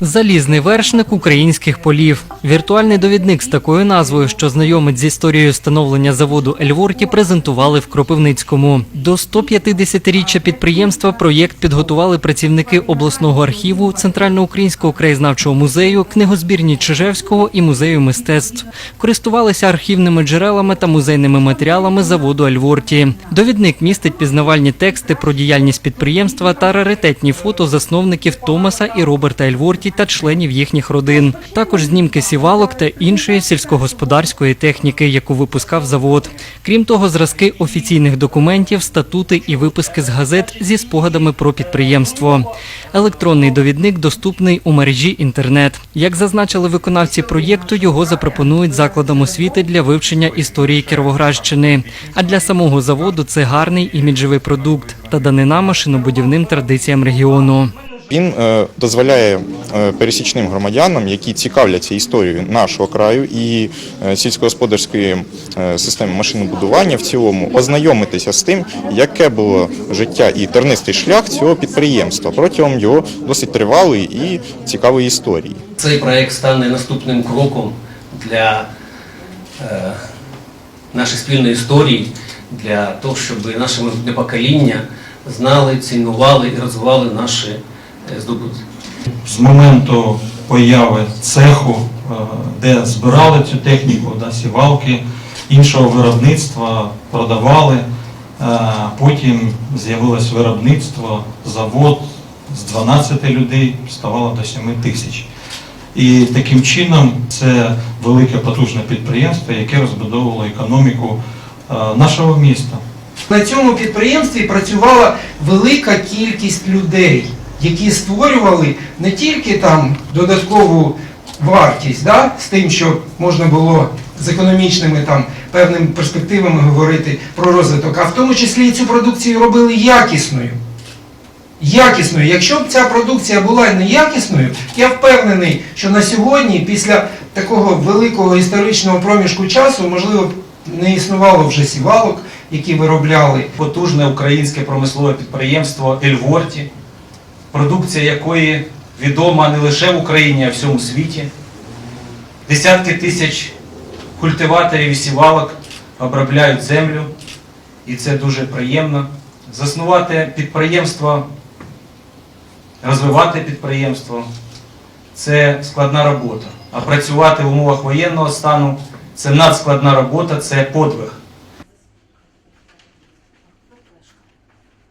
Залізний вершник українських полів. Віртуальний довідник з такою назвою, що знайомить з історією становлення заводу Ельворті, презентували в Кропивницькому. До 150-річчя підприємства проєкт підготували працівники обласного архіву, Центральноукраїнського краєзнавчого музею, книгозбірні Чижевського і музею мистецтв. Користувалися архівними джерелами та музейними матеріалами заводу Ельворті. Довідник містить пізнавальні тексти про діяльність підприємства та раритетні фото засновників Томаса і Роберта Ельворті та членів їхніх родин. Також знімки сівалок та іншої сільськогосподарської техніки, яку випускав завод. Крім того, зразки офіційних документів, статути і виписки з газет зі спогадами про підприємство. Електронний довідник доступний у мережі інтернет. Як зазначили виконавці проєкту, його запропонують закладам освіти для вивчення історії Кіровоградщини. А для самого заводу це гарний іміджевий продукт та данина машинобудівним традиціям регіону. Він е, дозволяє е, пересічним громадянам, які цікавляться історією нашого краю і е, сільськогосподарської системи машинобудування в цілому, ознайомитися з тим, яке було життя і тернистий шлях цього підприємства протягом його досить тривалої і цікавої історії. Цей проект стане наступним кроком для нашої спільної історії, для того, щоб наше майбутнє покоління знали, цінували і розвивали наші здобутки. з моменту появи цеху, е, де збирали цю техніку, да, сівалки іншого виробництва, продавали. Е, Потім з'явилось виробництво, завод з 12 людей ставало до 7 тисяч. І таким чином це велике потужне підприємство, яке розбудовувало економіку е, нашого міста. На цьому підприємстві працювала велика кількість людей, які створювали не тільки там додаткову вартість, да, з тим, що можна було з економічними там певними перспективами говорити про розвиток, а в тому числі і цю продукцію робили якісною. Якісною. Якщо б ця продукція була неякісною, я впевнений, що на сьогодні, після такого великого історичного проміжку часу, можливо, не існувало вже сівалок, які виробляли потужне українське промислове підприємство Ельворті, продукція якої відома не лише в Україні, а й всьому світі. Десятки тисяч культиваторів і сівалок обробляють землю, і це дуже приємно. Заснувати підприємство, розвивати підприємство це складна робота. А працювати в умовах воєнного стану це надскладна робота, це подвиг.